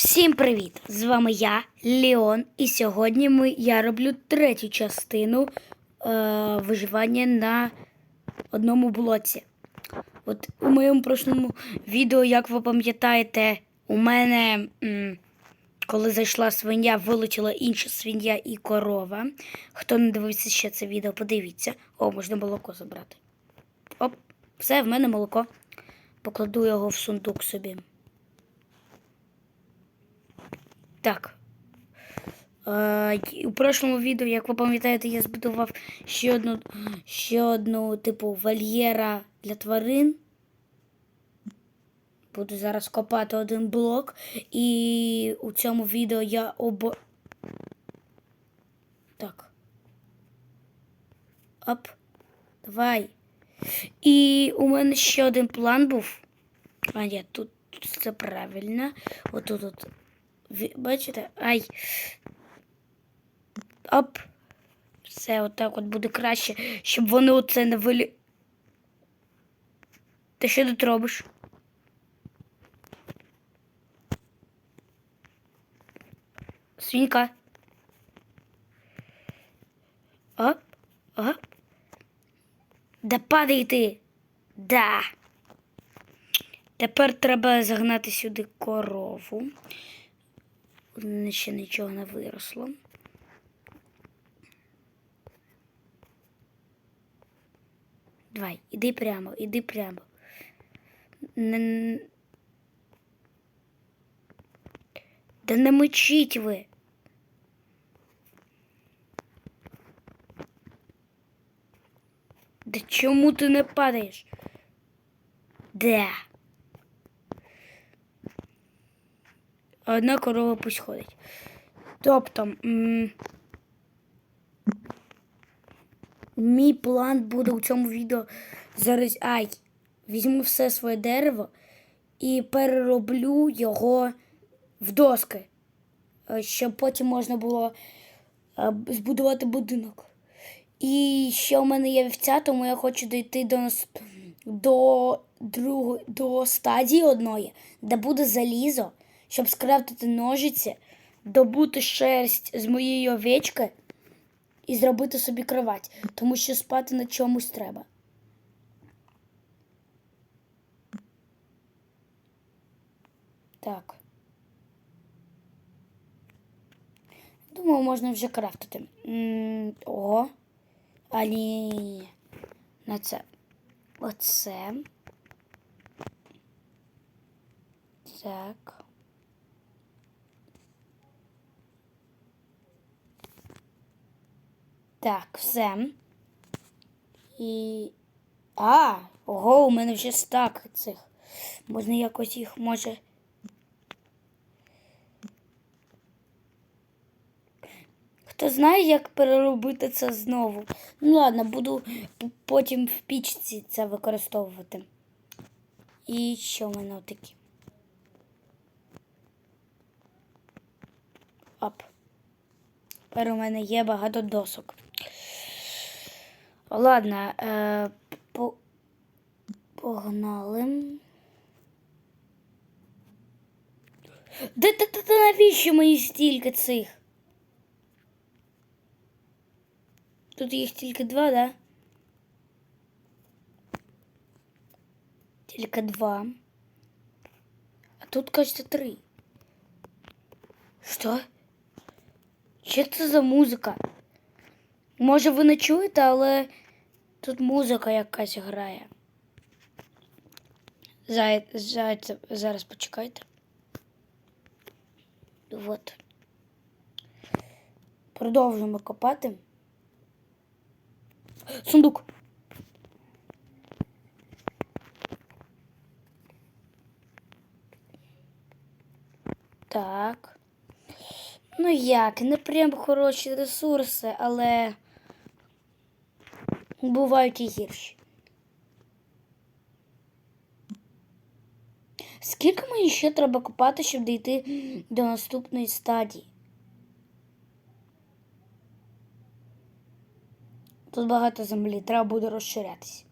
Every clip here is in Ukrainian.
Всім привіт! З вами я, Леон, і сьогодні ми, я роблю третю частину е, виживання на одному блоці. От у моєму прошлому відео, як ви пам'ятаєте, у мене, м, коли зайшла свиня, вилетіла інша свиня і корова. Хто не дивився ще це відео, подивіться. О, можна молоко забрати. Оп, все, в мене молоко. Покладу його в сундук собі. Так. Е, у прошлому відео, як ви пам'ятаєте, я збудував ще одну, ще одну типу вольєра для тварин. Буду зараз копати один блок. І у цьому відео я обо. Так. Оп. Давай. І у мене ще один план був. А, ні, тут, тут все правильно. Отут от. Бачите? Ай. Оп. Все, отак от буде краще, щоб вони оце не вилі. Ти що тут робиш? Свінка. Оп, оп. Да падай ти. Да. Тепер треба загнати сюди корову. Ще нічого не виросло. Давай, іди прямо, іди прямо. Не... Да не мочіть ви. Да чому ти не падаєш? Де? Одна корова пусть ходить. Тобто, мій план буде у цьому відео зараз. Ай, візьму все своє дерево і перероблю його в доски, е, щоб потім можна було е, збудувати будинок. І ще у мене є вівця, тому я хочу дійти до нас до другої до стадії одної, де буде залізо, щоб скрафтити ножиці, добути шерсть з моєї овечки і зробити собі кровать, тому що спати на чомусь треба. Так. Думаю, можна вже крафтити. Ого. А ні. На це. Оце. Так. Так, все. І. А, ого, у мене вже стак цих. Можна якось їх може. Хто знає, як переробити це знову? Ну ладно, буду потім в пічці це використовувати. І що в мене отакі? Оп. Тепер у мене є багато досок. Ладно, е, по... погнали. Де та, та, та навіщо мені стільки цих? Тут їх тільки два, да? Тільки два. А тут, кажется, три. Що? Що це за музика? Може, ви не чуєте, але тут музика якась грає. Зай... Зайця... Зараз почекайте. Вот. Продовжуємо копати. Сундук. Так. Ну як, не прям хороші ресурси, але бувають і гірші. Скільки мені ще треба копати, щоб дійти до наступної стадії? Тут багато землі, треба буде розширятися.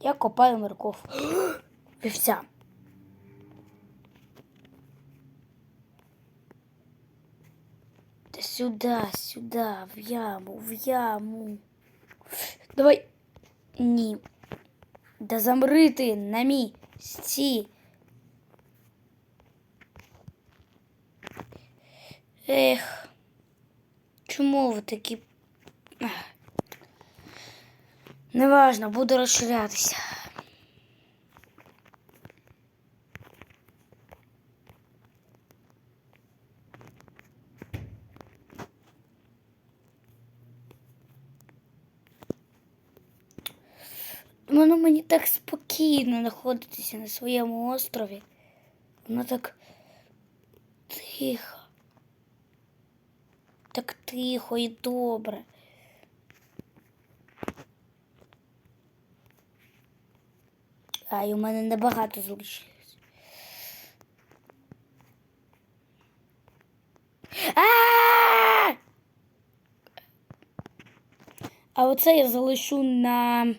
Я копаю морков. Вівця. Сюда, сюда, в яму, в яму. Давай. Ні. Да замри ти на місці. Ех. Чому ви такі? Неважно, буду розширятися. Воно мені так спокійно знаходитися на своєму острові. Воно так тихо. Так тихо і добре. А, і у мене небагато залишилось. А! А оце я залишу на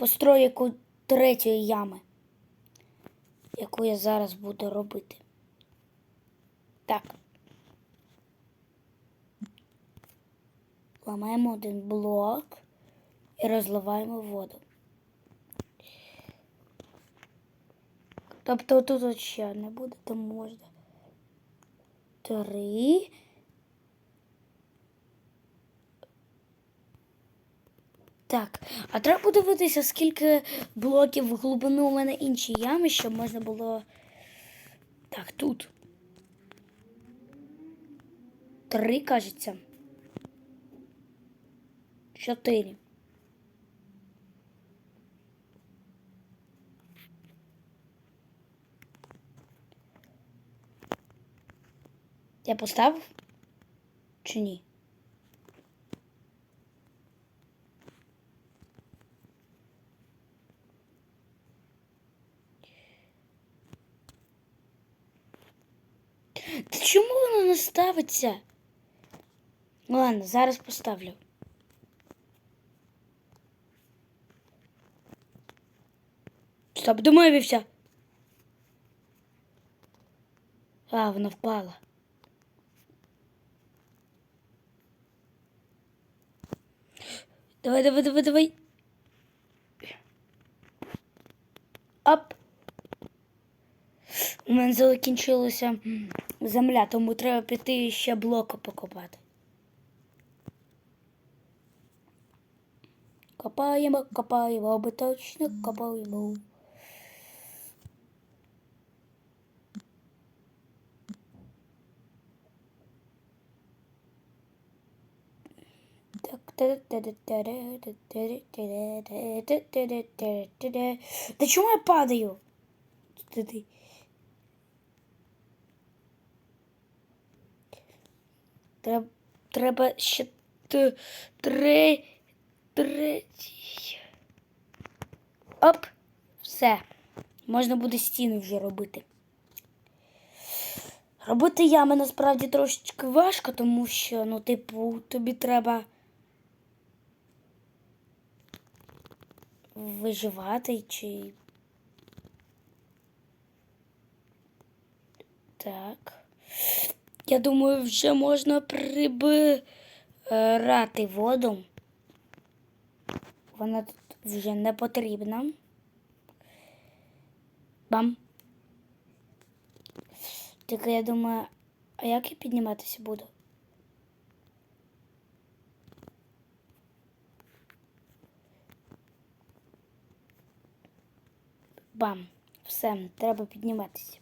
постройку третьої ями, яку я зараз буду робити. Так. Ламаємо один блок і розливаємо воду. Тобто тут ще не буде, то можна. Три. Так, а треба подивитися, скільки блоків в глибину у мене інші ями, щоб можна було. Так, тут. Три, кажеться. Чотири. Я поставив? Чи ні? Та чому ставиться? Ладно, зараз поставлю. Стоп, думаю, вівся. А, вона впала. Давай, давай, давай, давай. Оп. У мене закінчилася земля, тому треба піти ще блоку покопати. Копаємо, копаємо, аби точно копаємо. Да чому я падаю? Треба, треба ще три, третій. Оп, все. Можна буде стіни вже робити. Робити ями насправді трошечки важко, тому що, ну, типу, тобі треба виживати чи. Так. Я думаю, вже можна прибирати воду. Вона тут вже не потрібна. Бам. Тільки я думаю, а як я підніматися буду? Бам. Все, треба підніматися.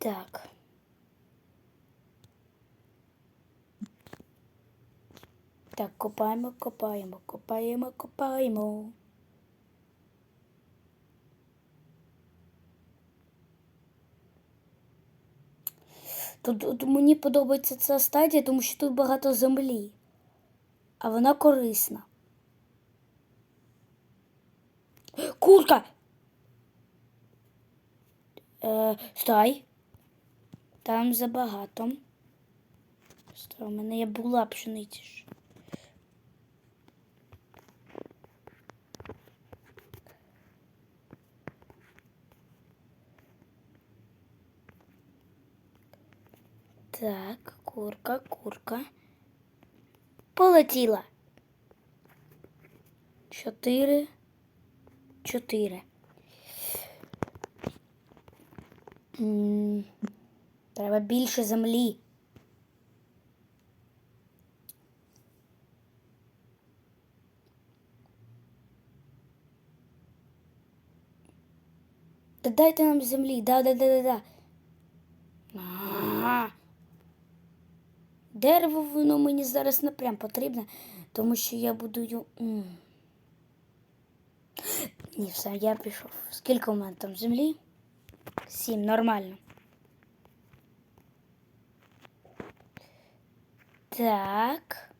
Так. Так, копаємо, копаємо, копаємо, копаємо. Тут, тут мені подобається ця стадія, тому що тут багато землі, а вона корисна. Курка! Е, стой. Там забагато. У мене є була пшениця. ж. Так, курка, курка. Полетіла. Чотири. Чотири. Треба більше землі. Та дайте нам землі, да, да, да, да, да. А. Дерево воно мені зараз не потрібне, тому що я будую. м. Ні, все, я пішов. Скільки у мене там землі? Сім, нормально. Так.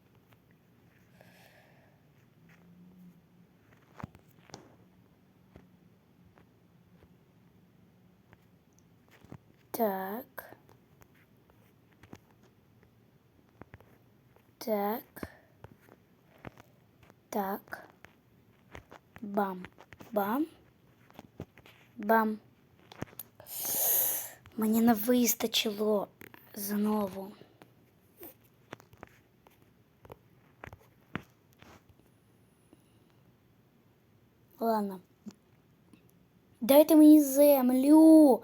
Так. Так. Так. Бам. Бам. Бам. Мені не вистачило знову. Ладно. Дайте мені землю.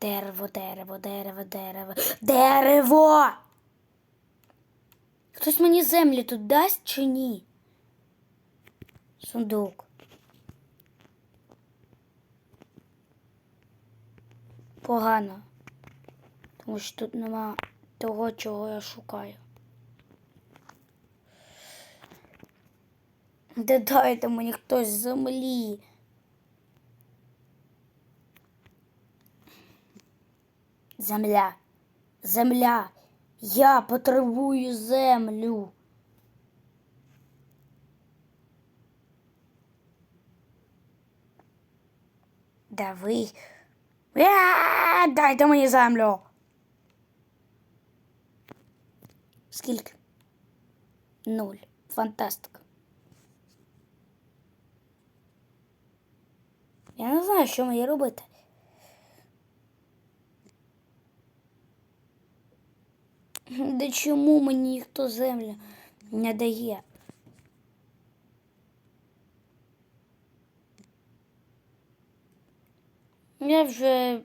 Дерево, дерево, дерево, дерево. Дерево! Хтось мені землі тут дасть чи ні? Сундук. Погано. Тому що тут нема того, чого я шукаю. Де дайте мені хтось землі. Земля. Земля. Я потребую землю. Да ви. А, Дайте мені землю. Скільки? Нуль. Фантастика. Я не знаю, що мені робити. Да чому мені ніхто землю не дає? Я вже.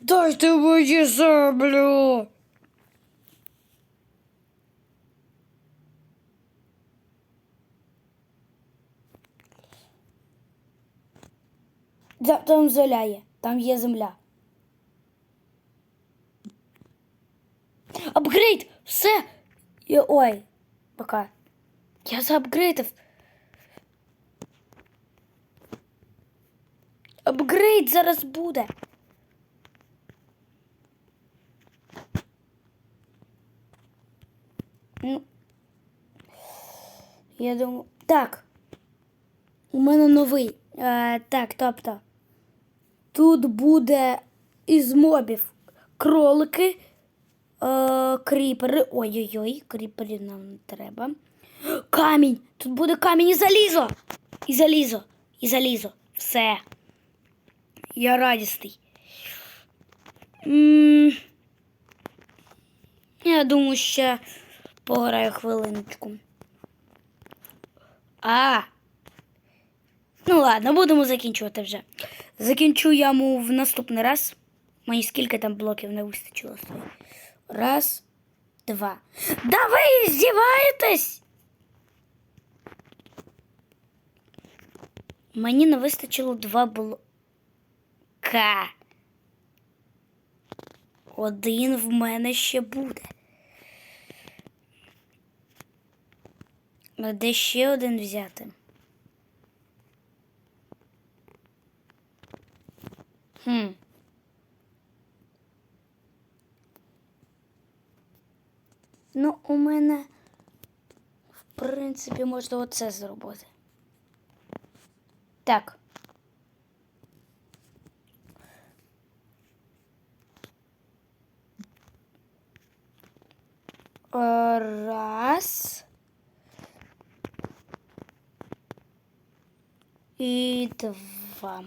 Дайте мені землю. Там земля є, там є земля. Апгрейд! Все! Я, ой, пока. Я заапгрейдив. Апгрейд зараз буде. Ну. Я думаю. Так. У мене новий. Е, так, тобто. Тут буде із мобів кролики. Е, кріпери. Ой-ой-ой, кріперів нам не треба. Камінь! Тут буде камінь і залізо! І залізо, і залізо. Все. Я радісний. М, Я думаю, ще пограю хвилиночку. А. Ну ладно, будемо закінчувати вже. Закінчу яму в наступний раз. Мені скільки там блоків не вистачило. Раз, два. Да ви здіваєтесь? Мені не вистачило два блока. Один в мене ще буде. Де ще один взяти? Хм. Ну, у мене, в принципі, можна оце зробити. Так. Е, раз. І два.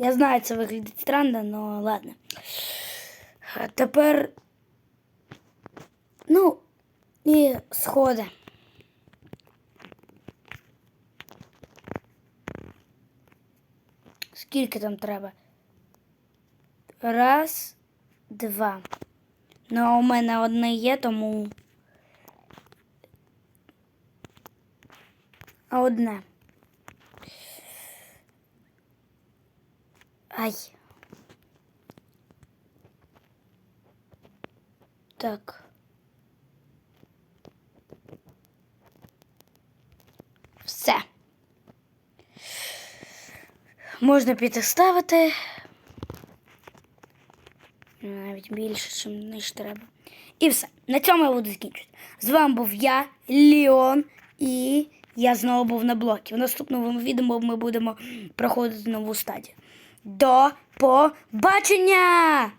Я знаю, це виглядить странно, але ладно. А тепер. Ну, і сходи. Скільки там треба? Раз, два. Ну, а у мене одне є, тому. Одне. Ай. Так. Все. Можна піти ставити. Навіть більше, ніж треба. І все. На цьому я буду закінчувати. З вами був я, Ліон, і я знову був на блокі. В наступному відео ми будемо проходити нову стадію. До побачення!